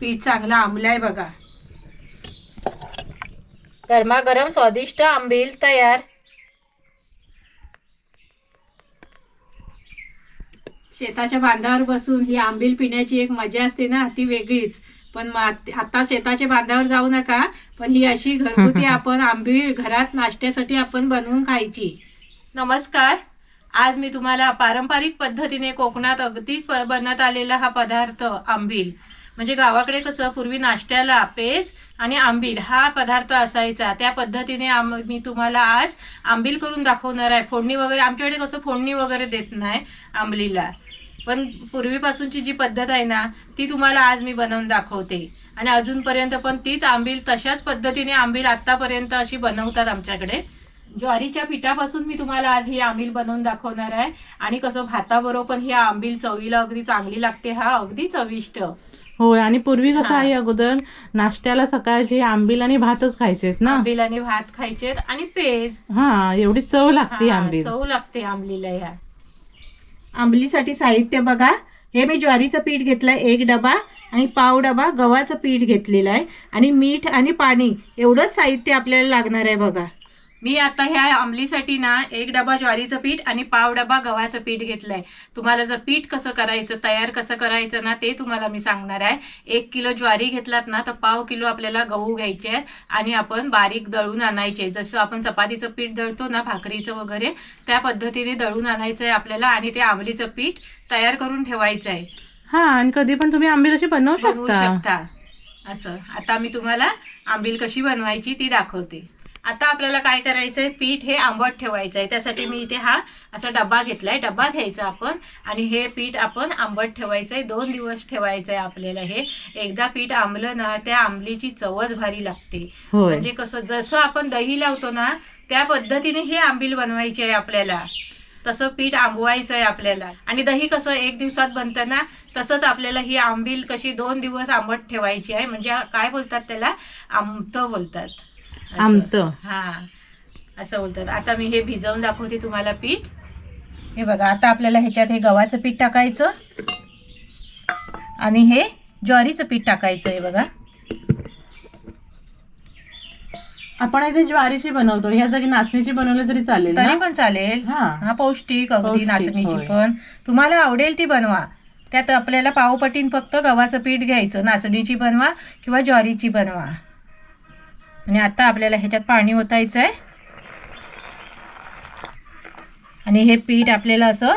पीठ चांगलं आंबलंय बघा. गरमागरम स्वादिष्ट आंबील तयार. शेताच्या बांधावर बसून ही आंबील पिण्याची एक मजा असते ना ती वेगळीच. पण आता शेताच्या बांधावर जाऊ नका पण ही अशी घरगुती आपण आंबील घरात नाश्त्यासाठी आपण बनवून खायची. नमस्कार. आज मी तुम्हाला पारंपरिक पद्धतीने कोकणात अगदी बनत आलेला हा पदार्थ आंबील. म्हणजे गावाकडे कसं पूर्वी नाश्त्याला पेज आणि आंबील हा पदार्थ असायचा. त्या पद्धतीने आम मी तुम्हाला आज आंबील करून दाखवणार आहे. फोडणी वगैरे आमच्याकडे कसं फोडणी वगैरे देत नाही आंबलीला. पण पूर्वीपासूनची जी पद्धत आहे ना ती तुम्हाला आज मी बनवून दाखवते. आणि अजूनपर्यंत पण तीच आंबील तशाच पद्धतीने आंबील आतापर्यंत अशी बनवतात आमच्याकडे. ज्वारीच्या पिठापासून मी तुम्हाला आज ही आंबील बनवून दाखवणार आहे. आणि कसं भाताबरोबर पण ही आंबील चवीला अगदी चांगली लागते. हा अगदी चविष्ट. होय आणि पूर्वी कसं. आहे अगोदर नाश्त्याला सकाळची आंबील आणि भातच खायचेत ना? आंबील आणि भात खायचे आणि पेज. हा एवढी चव लागते हा, आंबील. चव लागते आंबलीला ह्या. आंबलीसाठी साहित्य बघा. हे मी ज्वारीचं पीठ घेतलंय एक डबा आणि पाव डबा गव्हाचं पीठ घेतलेलं आहे. आणि मीठ आणि पाणी एवढंच साहित्य आपल्याला लागणार आहे बघा. मी आता ह्या आंबलीसाठी ना एक डबा ज्वारीचं पीठ आणि पाव डबा गव्हाचं पीठ घेतलंय. तुम्हाला जर पीठ कसं करायचं तयार कसं करायचं ना ते तुम्हाला मी सांगणार आहे. एक किलो ज्वारी घेतलात ना तर पाव किलो आपल्याला गहू घ्यायचे आहेत आणि आपण बारीक दळून आणायचे जसं आपण चपातीचं पीठ दळतो ना भाकरीचं वगैरे त्या पद्धतीने दळून आणायचं आहे आपल्याला आणि ते आंबलीचं पीठ तयार करून ठेवायचं आहे. हा आणि कधी पण तुम्ही आंबील अशी बनवू शकता. असं. आता मी तुम्हाला आंबील कशी बनवायची ती दाखवते. आता आपल्याला काय करायचंय? पीठ हे आंबट ठेवायचं आहे त्यासाठी मी इथे हा असा डबा घेतलाय. डबा घ्यायचा आपण आणि हे पीठ आपण आंबट ठेवायचंय. दोन दिवस ठेवायचंय आपल्याला हे. एकदा पीठ आंबलं ना त्या आंबलीची चवच भारी लागते. म्हणजे कसं जसं आपण दही लावतो ना त्या पद्धतीने हे आंबील बनवायची आहे आपल्याला. तसं पीठ आंबवायचं आहे आपल्याला. आणि दही कसं एक दिवसात बनतं ना तसंच आपल्याला ही आंबील कशी दोन दिवस आंबट ठेवायची आहे. म्हणजे काय बोलतात त्याला? आमत बोलतात. असं. आमतं. हा. असं बोलतात. आता मी हे भिजवून दाखवते तुम्हाला पीठ. हे बघा आता आपल्याला ह्याच्यात हे गव्हाचं पीठ टाकायचं. आणि हे ज्वारीचं पीठ टाकायचं आहे बघा. आपण इथे ज्वारीची बनवतो. ह्या जागी नाचणीची बनवली तरी चालेल तरी ना पण चालेल. हा. हा पौष्टिक अगदी पौष्टिक, नाचणीची. पण. तुम्हाला आवडेल ती बनवा. त्यात आपल्याला पावपटीन फक्त गव्हाचं पीठ घ्यायचं. नाचणीची बनवा किंवा ज्वारीची बनवा. आणि आता आपल्याला ह्याच्यात पाणी ओतायचं आहे आणि हे पीठ आपल्याला असं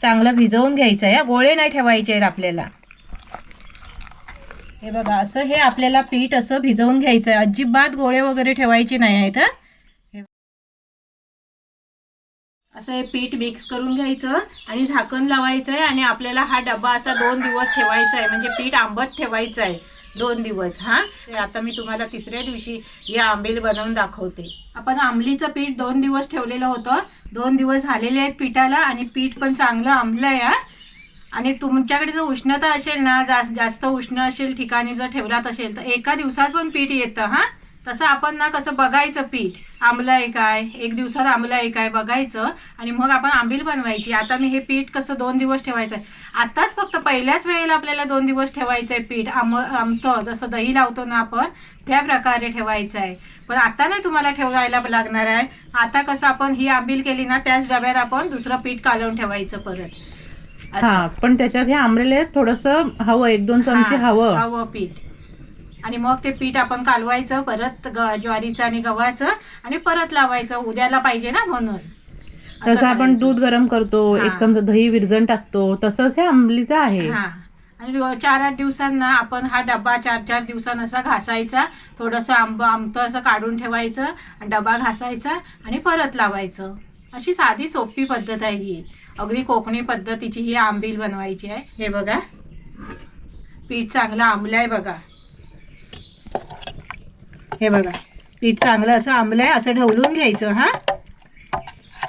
चांगलं भिजवून घ्यायचं आहे गोळे नाही ठेवायचे आहेत आपल्याला. हे बघा असं हे आपल्याला पीठ असं भिजवून घ्यायचं आहे अजिबात गोळे वगैरे ठेवायचे नाही आहेत असं हे पीठ मिक्स करून घ्यायचं आणि झाकण लावायचं आहे आणि आपल्याला हा डबा असा दोन दिवस ठेवायचा आहे म्हणजे पीठ आंबट ठेवायचं आहे दोन दिवस हा? आता मी तुम्हाला तिसऱ्या दिवशी हे आंबील बनवून दाखवते. आपण आंबलीचं पीठ दोन दिवस ठेवलेलं होतं. दोन दिवस झालेले आहेत पिठाला आणि पीठ पण चांगलं आंबलं आहे आणि तुमच्याकडे जर उष्णता असेल ना जास्त जास्त उष्ण असेल ठिकाणी जर ठेवलात असेल तर एका दिवसात पण पीठ येतं हां. तसं आपण ना कसं बघायचं पीठ. आंबलं आहे काय? एक दिवसात आंबलं आहे काय? बघायचं. आणि मग आपण आंबील बनवायची. आता मी हे पीठ कसं दोन दिवस ठेवायचं आहे आताच फक्त पहिल्याच वेळेला आपल्याला दोन दिवस ठेवायचं आहे पीठ. आम आमतं जसं दही लावतो ना आपण त्या प्रकारे ठेवायचं आहे पण आता नाही तुम्हाला ठेवायला लागणार आहे. आता कसं आपण ही आंबील केली ना त्याच डब्यात आपण दुसरं पीठ कालवून ठेवायचं परत. हा पण त्याच्यात हे आंबलेले थोडस हवं एक दोन चमचे हवं. हवं पीठ. आणि मग ते पीठ आपण कालवायचं परत ग- ज्वारीचं आणि गव्हाचं आणि परत लावायचं. उद्याला पाहिजे ना म्हणून. तसं आपण. दूध गरम करतो. एक चमचा दही विरजण टाकतो. तसंच हे आंबलीचं आहे. हा. आणि चार आठ दिवसांना आपण हा डबा चार चार दिवसांना असा घासायचा. थोडंसं आंब आमतं असं काढून ठेवायचं आणि डबा घासायचा आणि परत लावायचं. अशी साधी सोपी पद्धत आहे ही. अगदी कोकणी पद्धतीची ही आंबील बनवायची आहे. हे बघा. पीठ चांगलं आंबलं आहे बघा. हे बघा पीठ चांगलं असं आंबलं आहे असं ढवलून घ्यायचं हा?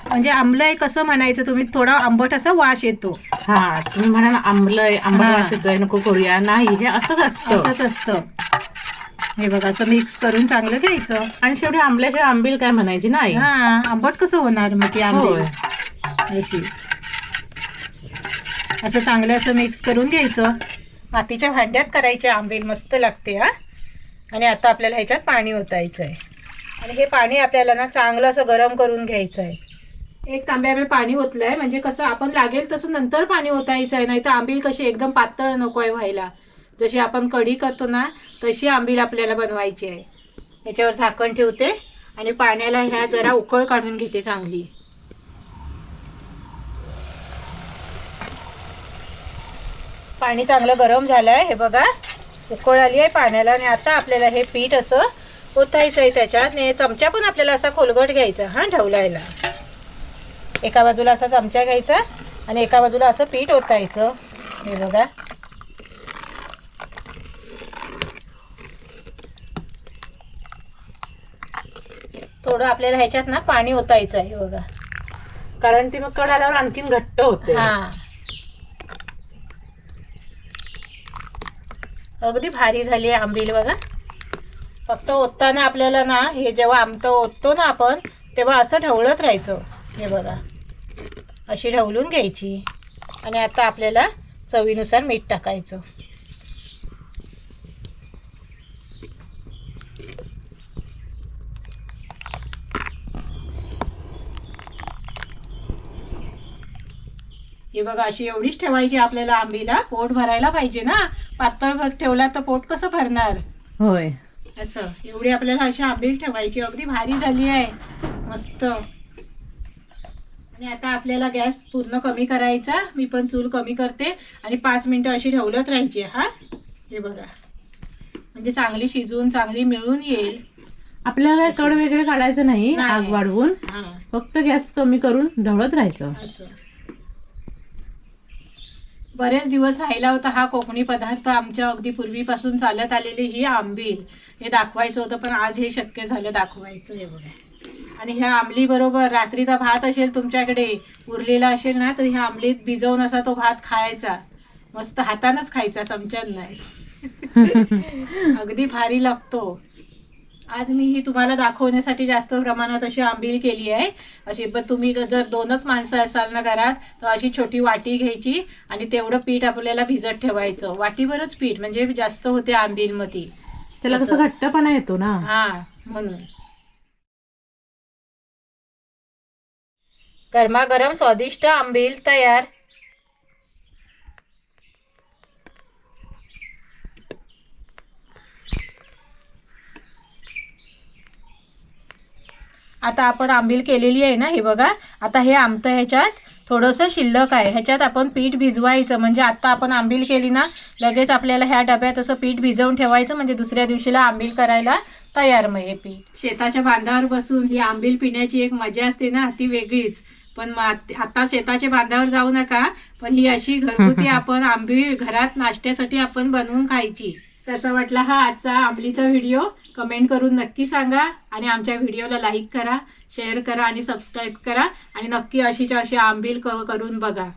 म्हणजे आंबलं आहे कसं म्हणायचं तुम्ही थोडा आंबट असा वास येतो. हा तुम्ही म्हणाल आंबलंय आंबट हा. वास येतोय नको करूया. नाही हे असंच असतं. असंच असतं. हे बघा असं मिक्स करून चांगलं घ्यायचं. आणि शेवटी आंबल्याशिवाय आंबील काय म्हणायची नाही. हा आंबट कसं होणार मग ती होय. आंबे अशी. असं चांगलं असं मिक्स करून घ्यायचं. मातीच्या भांड्यात करायचे आंबील मस्त लागते हा? आणि आता आपल्याला ह्याच्यात पाणी ओतायचं आहे आणि हे पाणी आपल्याला ना चांगलं असं गरम करून घ्यायचं आहे एक तांब्यावर पाणी ओतलं आहे म्हणजे कसं आपण लागेल तसं नंतर पाणी ओतायचं आहे नाही तर आंबील कशी एकदम पातळ नको आहे व्हायला. जशी आपण कढी करतो ना तशी आंबील आपल्याला बनवायची आहे. याच्यावर झाकण ठेवते आणि पाण्याला ह्या जरा उकळ काढून घेते चांगली. पाणी चांगलं गरम झालं आहे हे बघा. उकळ आली आहे पाण्याला आणि आता आपल्याला हे पीठ असं ओतायचं आहे त्याच्यात. आणि चमचा पण आपल्याला असा खोलगट घ्यायचा हां ढवलायला एका बाजूला असा चमचा घ्यायचा आणि एका बाजूला असं पीठ ओतायचं. हे बघा. थोडं आपल्याला ह्याच्यात ना पाणी ओतायचं आहे बघा. कारण ती मग कड आल्यावर आणखीन घट्ट होते हा. अगदी भारी झाली आहे आंबील बघा. फक्त ओतताना आपल्याला ना हे जेव्हा आमटं ओततो ना आपण तेव्हा असं ढवळत राहायचं. हे बघा. अशी ढवलून घ्यायची. आणि आता आपल्याला चवीनुसार मीठ टाकायचं. हे बघा अशी एवढीच ठेवायची आपल्याला आंबीला. पोट भरायला पाहिजे ना. पातळ ठेवला तर पोट कसं भरणार? होय. असं. एवढी आपल्याला अशी आंबील ठेवायची. अगदी भारी झाली आहे. मस्त. आणि आता आपल्याला गॅस पूर्ण कमी करायचा. मी पण चूल कमी करते. आणि पाच मिनिटं अशी ढवलत राहायची. हा? हे बघा. म्हणजे चांगली शिजवून चांगली मिळून येईल. आपल्याला कड वगैरे काढायचं नाही. आग वाढवून. फक्त गॅस कमी करून ढवळत राहायचं. असं. बरेच दिवस राहिला होता हा कोकणी पदार्थ आमच्या अगदी पूर्वीपासून चालत आलेली ही आंबील. हे दाखवायचं होतं पण आज हे शक्य झालं दाखवायचं. हे बघा. आणि ह्या आंबली बरोबर रात्रीचा भात असेल तुमच्याकडे उरलेला असेल ना तर ह्या आंबलीत भिजवून असा तो भात खायचा. मस्त हातानच खायचा चमच्यात नाही. अगदी भारी लागतो. आज मी ही तुम्हाला दाखवण्यासाठी जास्त प्रमाणात अशी आंबील केली आहे. अशी पण तुम्ही जर दोनच माणसं असाल ना घरात तर अशी छोटी वाटी घ्यायची आणि तेवढं पीठ आपल्याला भिजत ठेवायचं. वाटीभरच पीठ म्हणजे जास्त होते आंबीलमध्ये. त्याला कसं. घट्टपणा येतो ना. हा म्हणून. गरमागरम स्वादिष्ट आंबील तयार. आता आपण आंबील केलेली आहे ना हे बघा. आता हे आमतं ह्याच्यात थोडंसं शिल्लक आहे. ह्याच्यात आपण पीठ भिजवायचं. म्हणजे आता आपण आंबील केली ना लगेच आपल्याला ह्या डब्यात असं पीठ भिजवून ठेवायचं. म्हणजे दुसऱ्या दिवशीला आंबील करायला तयार मग हे पीठ. शेताच्या बांधावर बसून ही आंबील पिण्याची एक मजा असते ना ती वेगळीच. पण आता शेताच्या बांधावर जाऊ नका. पण ही अशी घरगुती आपण आंबील घरात नाश्त्यासाठी आपण बनवून खायची. कसा वाटला हा आजचा आंबलीचा व्हिडिओ? कमेंट करून नक्की सांगा आणि आमच्या व्हिडिओला लाईक करा शेअर करा आणि सबस्क्राईब करा आणि नक्की अशीच्या अशी आंबील क- करून बघा.